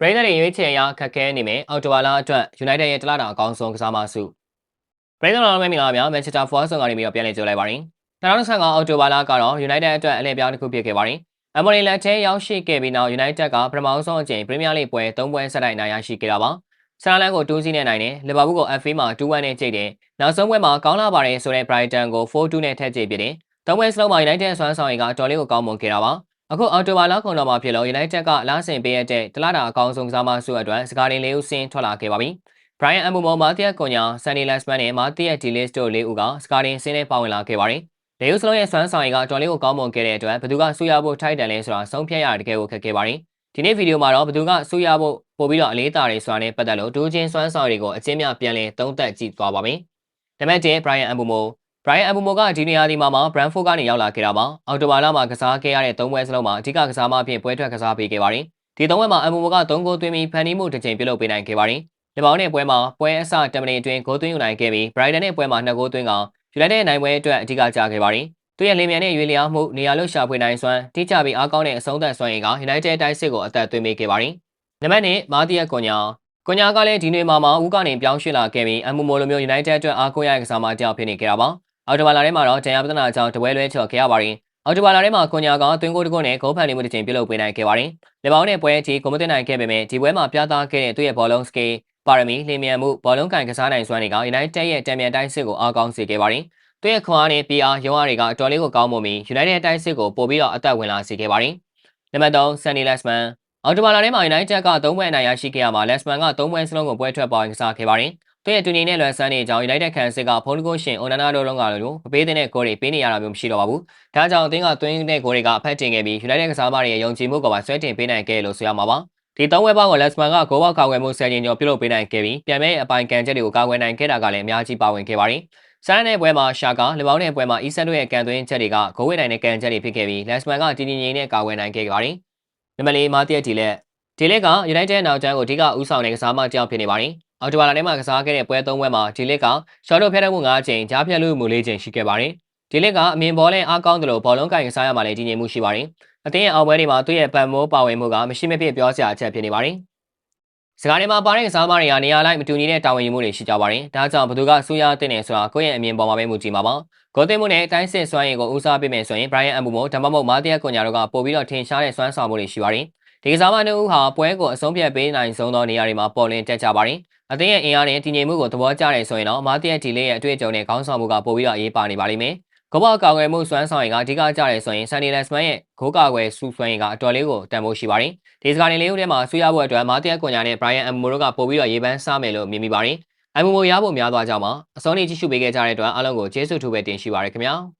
ပရိသတ်တွေရွေးချယ်ရခက်ခဲနေမယ်အော်တိုဝါလာအတွက် United ရဲ့တလားတာအကောင်းဆုံးကစားမစုပရိသတ်တော်များများ Manchester Forward ဆောင်ကနေပြီးတော့ပြန်လည်ကြိုလိုက်ပါရင်2025အော်တိုဝါလာကတော့ United အတွက်အလဲပြောင်းတစ်ခုဖြစ်ခဲ့ပါတယ်အမေရိလက်ထဲရောက်ရှိခဲ့ပြီးနောက် United ကပထမဆုံးအကြိမ် Premier League ပွဲ၃ပွဲဆက်တိုက်နိုင်ရရှိခဲ့တာပါဆာလန်ကို2စီးနဲ့နိုင်တယ်လီဗာပူးကို FA မှာ2-1နဲ့ကြိတ်တယ်နောက်ဆုံးပွဲမှာကောင်းလာပါတယ်ဆိုတဲ့ Brighton ကို4-2နဲ့ထက်ကြိတ်ပြတယ်သုံးပွဲစလုံးမှာ United ဆွမ်းဆောင်ရင်ကတော်လေးကိုကောင်းမွန်ခဲ့တာပါ အခုအော်တိုဘာလခုံတော်မှာဖြစ်လို့ United ကလာဆင်ပေးရတဲ့တလားတာအကောင်းဆုံးကစားမဆုအတွက်စကားတင်လေးဦးစင်းထွက်လာခဲ့ပါပြီ။ Brian Ambumo မာတီယက်ကွန်ညာဆန်နီလက်စမန်နဲ့မာတီယက်ဒီလစ်တို့လေးဦးကစကားတင်စင်းနဲ့ပါဝင်လာခဲ့ပါတယ်။လေဦးစလုံးရဲ့စွမ်းဆောင်ရည်ကတော်လေးကိုကောင်းမွန်ခဲ့တဲ့အတွက်ဘသူကဆူရဖို့ထိုက်တန်လဲဆိုတာဆုံးဖြတ်ရတကယ်ကိုခက်ခဲပါတယ်။ဒီနေ့ဗီဒီယိုမှာတော့ဘသူကဆူရဖို့ပို့ပြီးတော့အလေးတာတွေဆိုတာနဲ့ပတ်သက်လို့ဒူးချင်းစွမ်းဆောင်ရည်ကိုအချင်းများပြန်လည်သုံးသပ်ကြည့်သွားပါမယ်။နံပါတ်1 Brian Ambumo ဘရိုင်အဘူမိုကဒီနေရာဒီမှာမှာ Brentford ကနေရောက်လာခဲ့တာပါအော်တိုဘာလမှာကစားခဲ့ရတဲ့၃ပွဲစလုံးမှာအဓိကကစားမအဖြစ်ပွဲထွက်ကစားပေးခဲ့ပါတယ်ဒီ၃ပွဲမှာအဘူမိုက၃ဂိုးသွင်းပြီးဖန်နီးမှုတစ်ကြိမ်ပြုလုပ်ပေးနိုင်ခဲ့ပါတယ်ဒီပေါင်းနဲ့ပွဲမှာပွဲအစတမနီအတွင်းဂိုးသွင်းယူနိုင်ခဲ့ပြီး Brighton နဲ့ပွဲမှာ2ဂိုးသွင်းကယူနိုက်တက်နိုင်ပွဲအတွက်အဓိကကျခဲ့ပါတယ်သူရဲ့လင်းမြန်တဲ့ရွေးလျားမှုနေရာလို့ရှာဖွေနိုင်စွမ်းတိကျပြီးအားကောင်းတဲ့အဆုံးသတ်စွမ်းရည်က United တိုက်စစ်ကိုအသက်သွင်းပေးခဲ့ပါတယ်နံပါတ်1မာတီယက်ကွန်ညာကွန်ညာကလည်းဒီနေ့မှာမှဦးကနေပြောင်းရွှေ့လာခဲ့ပြီးအမှုမိုလိုမျိုး United အတွက်အားကိုးရတဲ့ကစားမတယောက်ဖြစ်နေခဲ့တာပါ အော်တိုဘာလာထဲမှာတော့တန်ရပဒနာကြောင့်တပွဲလွဲချော်ခဲ့ရပါတယ်။အော်တိုဘာလာထဲမှာကွန်ညာကသွင်းကိုတကုတ်နဲ့ဂိုးဖန်နေမှုတစ်ချိန်ပြုလုပ်ပေးနိုင်ခဲ့ပါတယ်။လေပေါင်းနဲ့ပွဲအထိဂိုးမသွင်းနိုင်ခဲ့ပေမဲ့ဒီပွဲမှာပြသခဲ့တဲ့သူ့ရဲ့ဘောလုံးစကေးပါရမီလင်းမြန်မှုဘောလုံးကန်ကစားနိုင်စွမ်းတွေက United ရဲ့တံမြန်တိုင်းစစ်ကိုအားကောင်းစေခဲ့ပါတယ်။သူ့ရဲ့ခွန်အားနဲ့ PR ရုံးအားတွေကတော်လေးကိုကောင်းမွန်ပြီး United တိုင်းစစ်ကိုပို့ပြီးတော့အသက်ဝင်လာစေခဲ့ပါတယ်။နံပါတ်3 Sunny Lesman အော်တိုဘာလာထဲမှာ United က3ပွဲအနိုင်ရရှိခဲ့ရမှာ Lesman က3ပွဲစလုံးကိုပွဲထွက်ပေါ်ကစားခဲ့ပါတယ်။ သူရဲ့တူနေနဲ့လွယ်ဆန်းနေကြောင်း United ခန်စစ်ကဖုန်းတကုရှင်အိုနာနာတို့လုံးကလို့မပေးတဲ့ဂိုးတွေပေးနေရတာမျိုးမရှိတော့ပါဘူး။ဒါကြောင့်အသင်းကသွင်းတဲ့ဂိုးတွေကအဖက်တင်ခဲ့ပြီး United ကစားမတွေရဲ့ယုံကြည်မှုကပါဆွဲတင်ပေးနိုင်ခဲ့လို့ဆိုရမှာပါ။ဒီသုံးဝဲပေါင်းကို Lesman ကဂိုးပေါက်ကာကွယ်မှုဆယ်ကျင်ကျော်ပြုလုပ်ပေးနိုင်ခဲ့ပြီးပြန်မဲ့အပိုင်ကန်ချက်တွေကိုကာကွယ်နိုင်ခဲ့တာကလည်းအများကြီးပါဝင်ခဲ့ပါတယ်။ဆန်တဲ့ပွဲမှာရှာကာလေပေါင်းတဲ့ပွဲမှာအီဆန်တို့ရဲ့ကန်သွင်းချက်တွေကဂိုးဝဲနိုင်တဲ့ကန်ချက်တွေဖြစ်ခဲ့ပြီး Lesman ကတည်တည်ငြိမ်နဲ့ကာကွယ်နိုင်ခဲ့ပါတယ်။နံပါတ်၄မာတီယက်တီလက်ဒီလက်က United နောက်တန်းကိုအဓိကဦးဆောင်တဲ့ကစားမတစ်ယောက်ဖြစ်နေပါတယ်။ အော်တိုဘာလထဲမှာကစားခဲ့တဲ့ပွဲ၃ပွဲမှာဒီလစ်ကရှော့တို့ဖျက်တဲ့မှု၅ချိန်ကြားဖြတ်လူမှု၄ချိန်ရှိခဲ့ပါတယ်။ဒီလစ်ကအမြင်ဘောလဲအားကောင်းတယ်လို့ဘောလုံးကင်ကစားရမှလည်းတည်ငြိမ်မှုရှိပါတယ်။အသင်းရဲ့အောက်ပွဲတွေမှာသူ့ရဲ့ပံမိုးပါဝင်မှုကမရှိမဖြစ်ပြောစရာအချက်ဖြစ်နေပါတယ်။စကားထဲမှာပါတဲ့ကစားမတွေကနေရာလိုက်မတူညီတဲ့တာဝန်ယူမှုတွေရှိကြပါတယ်။ဒါကြောင့်ဘသူကဆူရတဲ့နေဆိုတာကိုယ့်ရဲ့အမြင်ပေါ်မှာပဲမူကြည့်မှာပါ။ဂိုးသွင်းမှုနဲ့တိုင်းစစ်စွမ်းရည်ကိုဦးစားပေးမယ်ဆိုရင် Brian Ambumo ဓမ္မမဟုတ်မာတီယက်ကွန်ညာတို့ကပို့ပြီးတော့ထင်ရှားတဲ့စွမ်းဆောင်မှုတွေရှိပါတယ်။ဒီကစားမနှစ်ဦးဟာပွဲကိုအဆုံးဖြတ်ပေးနိုင်ဆုံးသောနေရာတွေမှာပေါ်လင်းတက်ကြပါတယ် အသင်းရဲ့အင်အားနဲ့တည်ငြိမ်မှုကိုသဘောကျတယ်ဆိုရင်တော့မာတီယက်ဒီလေးရဲ့အတွေ့အကြုံနဲ့ခေါင်းဆောင်မှုကပိုပြီးတော့အရေးပါနေပါလိမ့်မယ်။ကမ္ဘာကာကွယ်မှုစွမ်းဆောင်ရင်ကအဓိကကျတယ်ဆိုရင်ဆန်နီလက်စမန်ရဲ့ဂိုးကာကွယ်စုစွမ်းရင်ကအတော်လေးကိုတန်ဖိုးရှိပါတယ်။ဒီစကားနေလေးဦးထဲမှာဆွေးရဖို့အတွက်မာတီယက်ကွန်ညာနဲ့ဘရိုင်ယန်အမ်မိုရိုကပိုပြီးတော့ရေးပန်းစားမယ်လို့မြင်မိပါတယ်။အမ်မိုမိုရဖို့များသွားကြမှာအစောနေ့ကြည့်ရှုပေးခဲ့ကြတဲ့အတွက်အားလုံးကိုကျေးဇူးထူးပဲတင်ရှိပါရခင်ဗျာ။